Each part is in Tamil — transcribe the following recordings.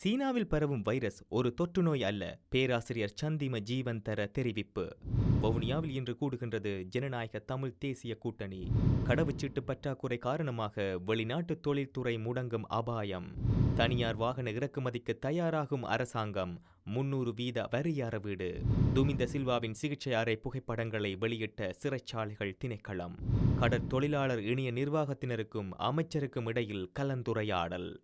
சீனாவில் பரவும் வைரஸ் ஒரு தொற்று நோய் அல்ல பேராசிரியர் சந்திம ஜீவன் தர தெரிவிப்பு. வவுனியாவில் இன்று கூடுகின்றது ஜனநாயக தமிழ் தேசிய கூட்டணி. கடவுச்சீட்டு பற்றாக்குறை காரணமாக வெளிநாட்டு தொழில்துறை முடங்கும் அபாயம். தனியார் வாகன இறக்குமதிக்கு தயாராகும் அரசாங்கம் முன்னூறு வீத வரி அறவீடு துமிந்த சில்வாவின் சிகிச்சை அறை புகைப்படங்களை வெளியிட்ட சிறைச்சாலைகள் திணைக்களம். கடற்தொழிலாளர் இணைய நிர்வாகத்தினருக்கும் அமைச்சருக்கும் இடையில் கலந்துரையாடல்.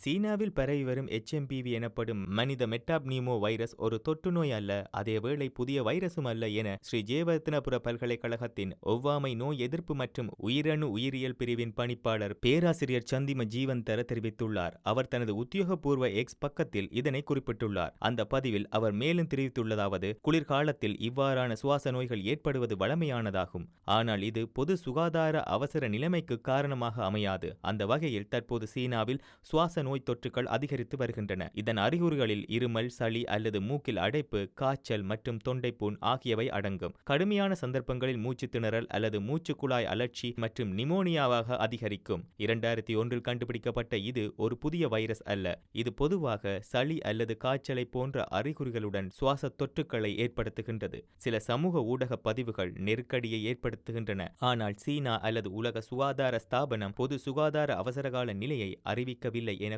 சீனாவில் பரவி வரும் எச்எம்பிவி எனப்படும் மனித மெட்டாப்னிமோ வைரஸ் ஒரு தொற்று நோய் அல்ல அதேவேளை புதிய வைரசும் அல்ல என ஸ்ரீ ஜேவர்த்தனபுர பல்கலைக்கழகத்தின் ஒவ்வாமை நோய் எதிர்ப்பு மற்றும் உயிரணு உயிரியல் பிரிவின் பணிப்பாளர் பேராசிரியர் சந்திம ஜீவன் தர தெரிவித்துள்ளார். அவர் தனது உத்தியோகபூர்வ எக்ஸ் பக்கத்தில் இதனை குறிப்பிட்டுள்ளார். அந்த பதிவில் அவர் மேலும் தெரிவித்துள்ளதாவது குளிர்காலத்தில் இவ்வாறான சுவாச நோய்கள் ஏற்படுவது வழமையானதாகும் ஆனால் இது பொது சுகாதார அவசர நிலைமைக்கு காரணமாக அமையாது. அந்த வகையில் தற்போது சீனாவில் சுவாச நோய் தொற்றுகள் அதிகரித்து வருகின்றன. இதன் அறிகுறிகளில் இருமல் சளி அல்லது மூக்கில் அடைப்பு காய்ச்சல் மற்றும் தொண்டைப்புண் ஆகியவை அடங்கும். கடுமையான சந்தர்ப்பங்களில் மூச்சு திணறல் அல்லது மூச்சுக்குழாய் அலர்ச்சி மற்றும் நிமோனியாவாக அதிகரிக்கும். இரண்டாயிரத்தி ஒன்றில் கண்டுபிடிக்கப்பட்ட இது ஒரு புதிய வைரஸ் அல்ல. இது பொதுவாக சளி அல்லது காய்ச்சலை போன்ற அறிகுறிகளுடன் சுவாச தொற்றுக்களை ஏற்படுத்துகின்றது. சில சமூக ஊடக பதிவுகள் நெருக்கடியை ஏற்படுத்துகின்றன. ஆனால் சீனா அல்லது உலக சுகாதார ஸ்தாபனம் பொது சுகாதார அவசரகால நிலையை அறிவிக்கவில்லை என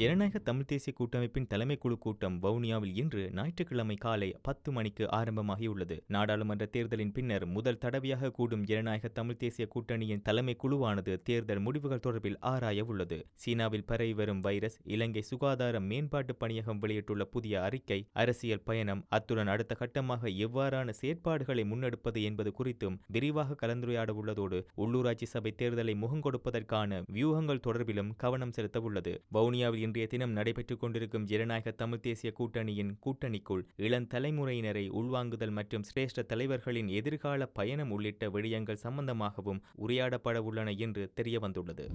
ஜனநாயக தமிழ் தேசிய கூட்டமைப்பின் தலைமை குழு கூட்டம் வவுனியாவில் இன்று ஞாயிற்றுக்கிழமை காலை பத்து மணிக்கு ஆரம்பமாகியுள்ளது. நாடாளுமன்ற தேர்தலின் பின்னர் முதல் தடவையாக கூடும் ஜனநாயக தமிழ் தேசிய கூட்டணியின் தலைமை குழுவானது தேர்தல் முடிவுகள் தொடர்பில் ஆராய உள்ளது. சீனாவில் பரவி வரும் வைரஸ் இலங்கை சுகாதார மேம்பாட்டு பணியகம் வெளியிட்டுள்ள புதிய அறிக்கை அரசியல் பயணம் அத்துடன் அடுத்த கட்டமாக எவ்வாறான செயற்பாடுகளை முன்னெடுப்பது என்பது குறித்தும் விரிவாக கலந்துரையாட உள்ளதோடு உள்ளூராட்சி சபை தேர்தலை முகங்கொடுப்பதற்கான வியூகங்கள் தொடர்பிலும் கவனம் செலுத்த உள்ளது வவுனியாவில் இன்றைய தினம் நடைபெற்றுக் கொண்டிருக்கும் ஜனநாயக தமிழ் தேசிய கூட்டணியின் கூட்டணிக்குள் இளம் தலைமுறையினரை உள்வாங்குதல் மற்றும் சிரேஷ்ட தலைவர்களின் எதிர்கால பயணம் உள்ளிட்ட விடயங்கள் சம்பந்தமாகவும் உரையாடப்பட உள்ளன என்று தெரியவந்துள்ளது.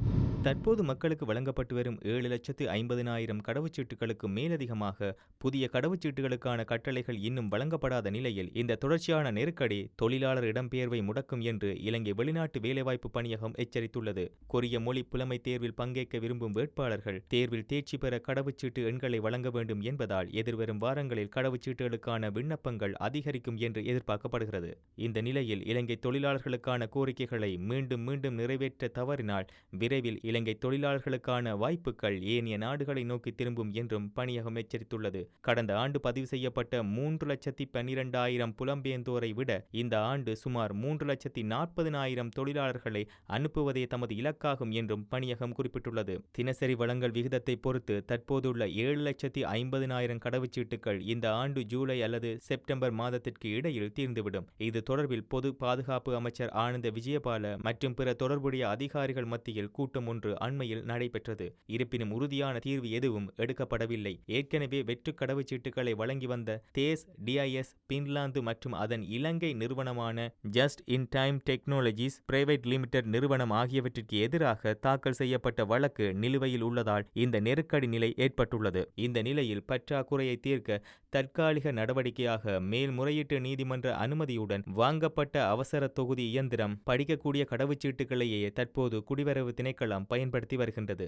தற்போது மக்களுக்கு வழங்கப்பட்டு வரும் ஏழு லட்சத்து ஐம்பதினாயிரம் கடவுச்சீட்டுகளுக்கு மேலதிகமாக புதிய கடவுச்சீட்டுகளுக்கான கட்டளைகள் இன்னும் வழங்கப்படாத நிலையில் இந்த தொடர்ச்சியான நெருக்கடி தொழிலாளர் இடம்பெயர்வை முடக்கும் என்று இலங்கை வெளிநாட்டு வேலைவாய்ப்பு பணியகம் எச்சரித்துள்ளது. கொரிய மொழி புலமை தேர்வில் பங்கேற்க விரும்பும் வேட்பாளர்கள் தேர்வில் தேர்ச்சி பெற கடவுச்சீட்டு எண்களை வழங்க வேண்டும் என்பதால் எதிர்வரும் வாரங்களில் கடவுச்சீட்டுகளுக்கான விண்ணப்பங்கள் அதிகரிக்கும் என்று எதிர்பார்க்கப்படுகிறது. இந்த நிலையில் இலங்கை தொழிலாளர்களுக்கான கோரிக்கைகளை மீண்டும் மீண்டும் நிறைவேற்ற தவறினால் விரைவில் இலங்கை தொழிலாளர்களுக்கான வாய்ப்புகள் ஏனைய நாடுகளை நோக்கி திரும்பும் என்றும் பணியகம் எச்சரித்துள்ளது. கடந்த ஆண்டு பதிவு செய்யப்பட்ட மூன்று லட்சத்தி பன்னிரண்டாயிரம் புலம்பெயர்ந்தோரை விட இந்த ஆண்டு சுமார் மூன்று லட்சத்தி நாற்பதினாயிரம் தொழிலாளர்களை அனுப்புவதே தமது இலக்காகும் என்றும் பணியகம் குறிப்பிட்டுள்ளது. தினசரி வழங்கல் விகிதத்தை பொறுத்து தற்போதுள்ள ஏழு லட்சத்தி ஐம்பதினாயிரம் கடவுச்சீட்டுகள் இந்த ஆண்டு ஜூலை அல்லது செப்டம்பர் மாதத்திற்கு இடையில் தீர்ந்துவிடும். இது தொடர்பில் பொது பாதுகாப்பு அமைச்சர் ஆனந்த விஜயபால மற்றும் பிற தொடர்புடைய அதிகாரிகள் மத்தியில் கூட்டம் ஒன்று அண்மையில் நடைபெற்றது. இருப்பினும் உறுதியான தீர்வு எதுவும் எடுக்கப்படவில்லை. ஏற்கனவே வெற்று கடவுச்சீட்டுகளை வழங்கி வந்த தேஸ் டிஐஎஸ் பின்லாந்து மற்றும் அதன் இலங்கை நிறுவனமான Just In Time Technologies Private Limited நிறுவனம் ஆகியவற்றிற்கு எதிராக தாக்கல் செய்யப்பட்ட வழக்கு நிலுவையில் உள்ளதால் இந்த நெருக்கடி நிலை ஏற்பட்டுள்ளது. இந்த நிலையில் பற்றாக்குறையை தீர்க்க தற்காலிக நடவடிக்கையாக மேல்முறையீட்டு நீதிமன்ற அனுமதியுடன் வாங்கப்பட்ட அவசர தொகுதி இயந்திரம் படிக்கக்கூடிய கடவுச்சீட்டுகளையே தற்போது குடிவரவு திணைக்களம் பயன்படுத்தி வருகின்றது.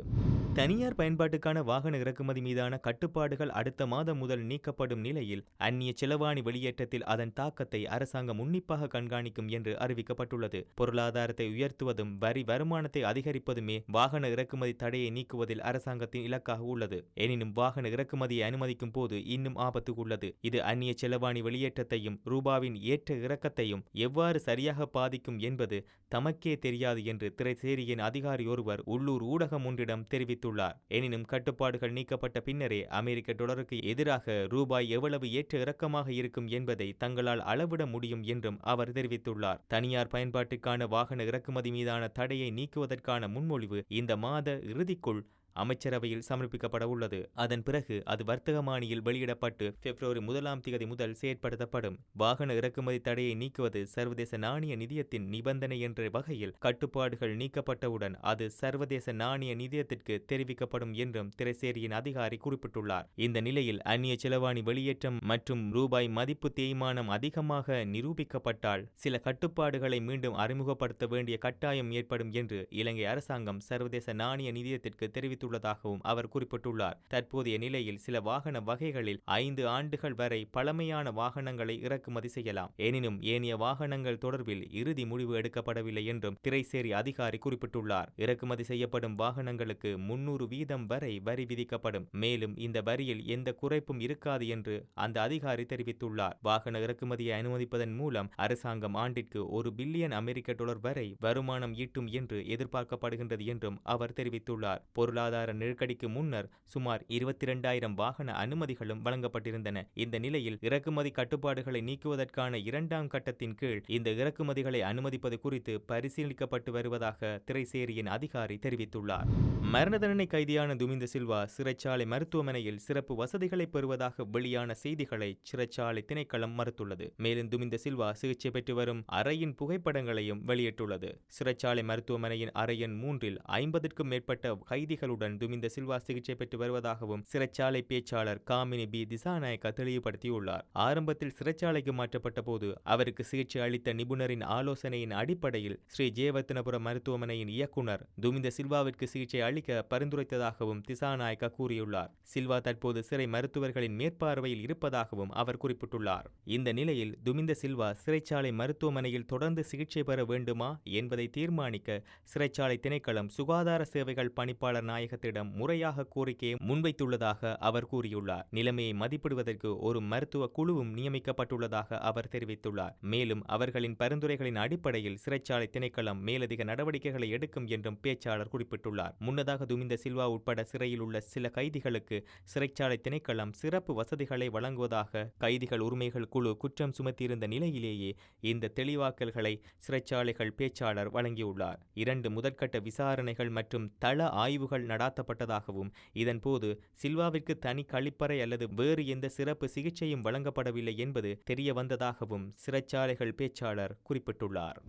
தனியார் பயன்பாட்டுக்கான வாகன இறக்குமதி மீதான கட்டுப்பாடுகள் அடுத்த மாதம் முதல் நீக்கப்படும் நிலையில் அந்நிய செலவாணி வெளியேற்றத்தில் அதன் தாக்கத்தை அரசாங்கம் உன்னிப்பாக கண்காணிக்கும் என்று அறிவிக்கப்பட்டுள்ளது. பொருளாதாரத்தை உயர்த்துவதும் வரி வருமானத்தை அதிகரிப்பதுமே வாகன இறக்குமதி தடையை நீக்குவதில் அரசாங்கத்தின் இலக்காக உள்ளது. எனினும் வாகன இறக்குமதியை அனுமதிக்கும் போது இன்னும் ஆபத்து உள்ளது. இது அந்நிய செலவாணி வெளியேற்றத்தையும் ரூபாவின் ஏற்ற இறக்கத்தையும் எவ்வாறு சரியாக பாதிக்கும் என்பது தமக்கே தெரியாது என்று திரைசேரியின் அதிகாரி ஒருவர் உள்ளூர் ஊடகம் ஒன்றிடம் தெரிவித்துள்ளார். எனினும் கட்டுப்பாடுகள் நீக்கப்பட்ட பின்னரே அமெரிக்க டொலருக்கு எதிராக ரூபாய் எவ்வளவு ஏற்ற இறக்கமாக இருக்கும் என்பதை தங்களால் அளவிட முடியும் என்றும் அவர் தெரிவித்துள்ளார். தனியார் பயன்பாட்டுக்கான வாகன இறக்குமதி மீதான தடையை நீக்குவதற்கான முன்மொழிவு இந்த மாத இறுதிக்குள் அமைச்சரவையில் சமர்ப்பிக்கப்பட உள்ளது. அதன் பிறகு அது வர்த்தக வர்த்தகமானியில் வெளியிடப்பட்டு பிப்ரவரி முதலாம் தேதி முதல் செயற்படுத்தப்படும். வாகன இறக்குமதி தடையை நீக்குவது சர்வதேச நாணய நிதியத்தின் நிபந்தனை என்ற வகையில் கட்டுப்பாடுகள் நீக்கப்பட்டவுடன் அது சர்வதேச நாணய நிதியத்திற்கு தெரிவிக்கப்படும் என்றும் திரைசேரியின் அதிகாரி குறிப்பிட்டுள்ளார். இந்த நிலையில் அந்நிய செலவாணி வெளியேற்றம் மற்றும் ரூபாய் மதிப்பு தேய்மானம் அதிகமாக நிரூபிக்கப்பட்டால் சில கட்டுப்பாடுகளை மீண்டும் அறிமுகப்படுத்த வேண்டிய கட்டாயம் ஏற்படும் என்று இலங்கை அரசாங்கம் சர்வதேச நாணய நிதியத்திற்கு தெரிவித்துள்ளதாகவும் அவர் குறிப்பிட்டுள்ளார். தற்போதைய நிலையில் சில வாகன வகைகளில் ஐந்து ஆண்டுகள் வரை பழமையான வாகனங்களை இறக்குமதி செய்யலாம். எனினும் ஏனைய வாகனங்கள் தொடர்பில் இறுதி முடிவு எடுக்கப்படவில்லை என்றும் திரைசேரி அதிகாரி குறிப்பிட்டுள்ளார். இறக்குமதி செய்யப்படும் வாகனங்களுக்கு முன்னூறு வீதம் வரை வரி விதிக்கப்படும். மேலும் இந்த வரியில் எந்த குறைப்பும் இருக்காது என்று அந்த அதிகாரி தெரிவித்துள்ளார். வாகன இறக்குமதியை அனுமதிப்பதன் மூலம் அரசாங்கம் ஆண்டிற்கு ஒரு பில்லியன் அமெரிக்க டாலர் வரை வருமானம் ஈட்டும் என்று எதிர்பார்க்கப்படுகின்றது என்றும் அவர் தெரிவித்துள்ளார். பொருளாதார நெருக்கடிக்கு முன்னர் சுமார் இருபத்தி இரண்டாயிரம் வாகன அனுமதிகளும் வழங்கப்பட்டிருந்தன. இந்த நிலையில் இறக்குமதி கட்டுப்பாடுகளை நீக்குவதற்கான இரண்டாம் கட்டத்தின் கீழ் இந்த இறக்குமதிகளை அனுமதிப்பது குறித்து பரிசீலிக்கப்பட்டு வருவதாக திரைசேரியின் அதிகாரி தெரிவித்துள்ளார். மரண தண்டனை கைதியான துமிந்த சில்வா சிறைச்சாலை மருத்துவமனையில் சிறப்பு வசதிகளை பெறுவதாக வெளியான செய்திகளை சிறைச்சாலை திணைக்களம் மறுத்துள்ளது. மேலும் துமிந்த சில்வா சிகிச்சை பெற்று வரும் அறையின் புகைப்படங்களையும் வெளியிட்டுள்ளது. சிறைச்சாலை மருத்துவமனையின் அறையின் மூன்றில் ஐம்பதற்கும் மேற்பட்ட கைதிகளுடன் துமிந்த சில்வா சிகிச்சை பெற்று வருவதாகவும் சிறைச்சாலை பேச்சாளர் காமினி பி. திசாநாயக்கா தெளிவுபடுத்தியுள்ளார். ஆரம்பத்தில் சிறைச்சாலைக்கு மாற்றப்பட்ட போது அவருக்கு சிகிச்சை அளித்த நிபுணரின் ஆலோசனையின் அடிப்படையில் ஸ்ரீ ஜெயவர்த்தனபுரம் மருத்துவமனையின் இயக்குனர் துமிந்த சில்வாவிற்கு சிகிச்சை அளிக்க பரிந்துரைத்ததாகவும் திசாநாயக்கா கூறியுள்ளார். சில்வா தற்போது சிறை மருத்துவர்களின் மேற்பார்வையில் இருப்பதாகவும் அவர் குறிப்பிட்டுள்ளார். இந்த நிலையில் துமிந்த சில்வா சிறைச்சாலை மருத்துவமனையில் தொடர்ந்து சிகிச்சை பெற வேண்டுமா என்பதை தீர்மானிக்க சிறைச்சாலை திணைக்களம் சுகாதார சேவைகள் பணிப்பாளர் நாயகத்திடம் முறையாக கோரிக்கையை முன்வைத்துள்ளதாக அவர் கூறியுள்ளார். நிலைமையை மதிப்பிடுவதற்கு ஒரு மருத்துவ குழுவும் நியமிக்கப்பட்டுள்ளதாக அவர் தெரிவித்துள்ளார். மேலும் அவர்களின் பரிந்துரைகளின் அடிப்படையில் சிறைச்சாலை திணைக்களம் மேலதிக நடவடிக்கைகளை எடுக்கும் என்றும் பேச்சாளர் குறிப்பிட்டுள்ளார். முன்னதாக துமிந்த சில்வா உட்பட சிறையில் உள்ள சில கைதிகளுக்கு சிறைச்சாலை திணைக்களம் சிறப்பு வசதிகளை வழங்குவதாக கைதிகள் உரிமைகள் குழு குற்றம் சுமத்தியிருந்த நிலையிலேயே இந்த தெளிவாக்கல்களை சிறைச்சாலைகள் பேச்சாளர் வழங்கியுள்ளார். இரண்டு முதற்கட்ட விசாரணைகள் மற்றும் தள ஆய்வுகள் நடாத்தப்பட்டதாகவும் இதன்போது சில்வாவிற்கு தனி கழிப்பறை அல்லது வேறு எந்த சிறப்பு சிகிச்சையும் வழங்கப்படவில்லை என்பது தெரிய வந்ததாகவும் சிறைச்சாலைகள் பேச்சாளர் குறிப்பிட்டுள்ளார்.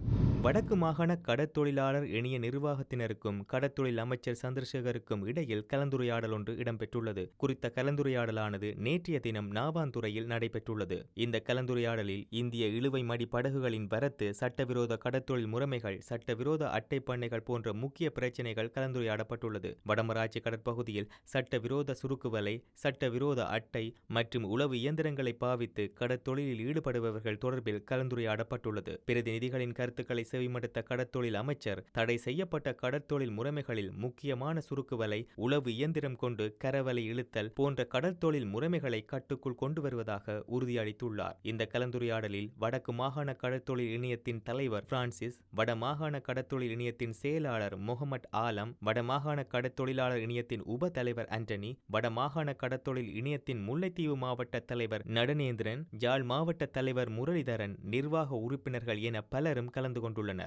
வடக்கு மாகாண கடற்தொழிலாளர் இணைய நிர்வாகத்தினருக்கும் கடற்தொழில் அமைச்சர் சந்திரசேகருக்கும் இடையில் கலந்துரையாடல் ஒன்று இடம்பெற்றுள்ளது. குறித்த கலந்துரையாடலானது நேற்றைய தினம் நாவாந்துறையில் நடைபெற்றுள்ளது. இந்த கலந்துரையாடலில் இந்திய இழுவை மடி படகுகளின் வரத்து சட்டவிரோத கடற்தொழில் முறைமைகள் சட்டவிரோத அட்டை பண்ணைகள் போன்ற முக்கிய பிரச்சினைகள் கலந்துரையாடப்பட்டுள்ளது. வடமராட்சி கடற்பகுதியில் சட்டவிரோத சுருக்குவலை சட்டவிரோத அட்டை மற்றும் உளவு இயந்திரங்களை பாவித்து கடற்தொழிலில் ஈடுபடுபவர்கள் தொடர்பில் கலந்துரையாடப்பட்டுள்ளது. பிரதிநிதிகளின் கருத்துக்களை செவிமடுத்த கடற்தொழில் அமைச்சர் தடை செய்யப்பட்ட கடற்தொழில் முறைமைகளில் முக்கியமான சுருக்குவலை உளவு இயந்திரம் கொண்டு கரவலை இழுத்தல் போன்ற கடற்தொழில் முறைமைகளை கட்டுக்குள் கொண்டு வருவதாக உறுதியளித்துள்ளார். இந்த கலந்துரையாடலில் வடக்கு மாகாண கடற்தொழில் இணையத்தின் தலைவர் பிரான்சிஸ் வடமாகாண கடற்தொழில் இணையத்தின் செயலாளர் முகமட் ஆலம் வடமாகாண கடற்தொழிலாளர் இணையத்தின் உப தலைவர் ஆண்டனி வடமாகாண கடற்தொழில் இணையத்தின் முல்லைத்தீவு மாவட்ட தலைவர் நடனேந்திரன் ஜாழ் மாவட்ட தலைவர் முரளிதரன் நிர்வாக உறுப்பினர்கள் என பலரும் கலந்து கொண்டு கொண்டுள்ளனர்.